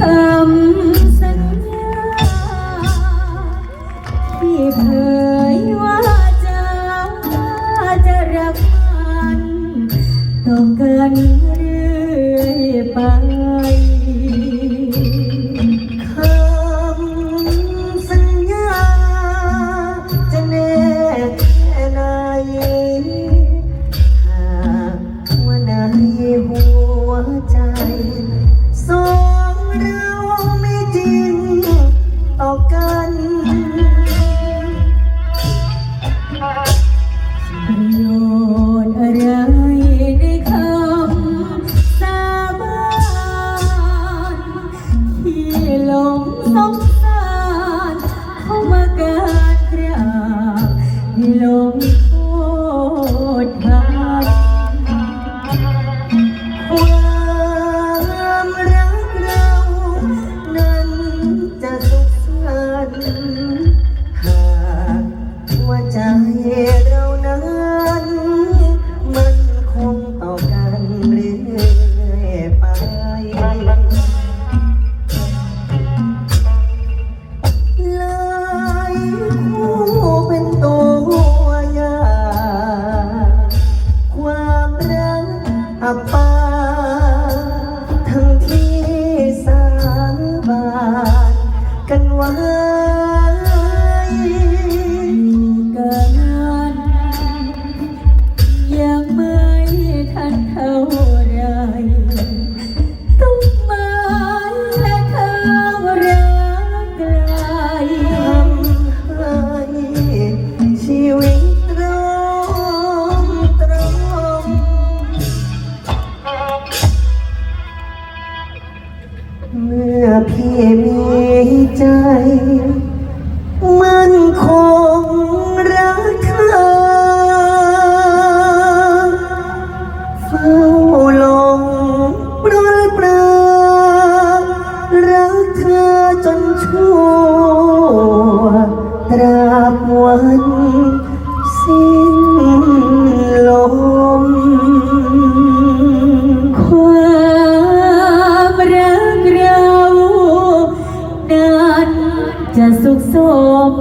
คำสัญญาที่เผยว่าจะจะรักมันต่องกันเรื่อยไปคำสัญญาจะแน่แค่ไหนหากว่าในหัวใจ เรานั้นมันคงต่อกันเรื่อยไป เลยคู่เป็นตัวอย่างความรักอับปาทั้งที่สาบานกันไว้ เมื่อพี่มีใจ มันคงรักเธอเฝ้าหลงปลนปลารักเธอจนชั่วตราบวัน ม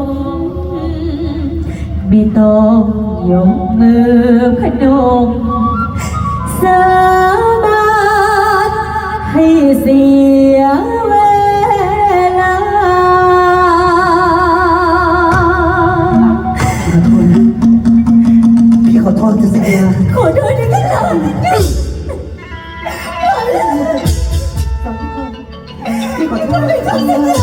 ไม่ต้องยกมือพนมสาบานให้เสียเวลา พี่ขอโทษจะเสียขอโทษด้วยกันพี่ขอโทษ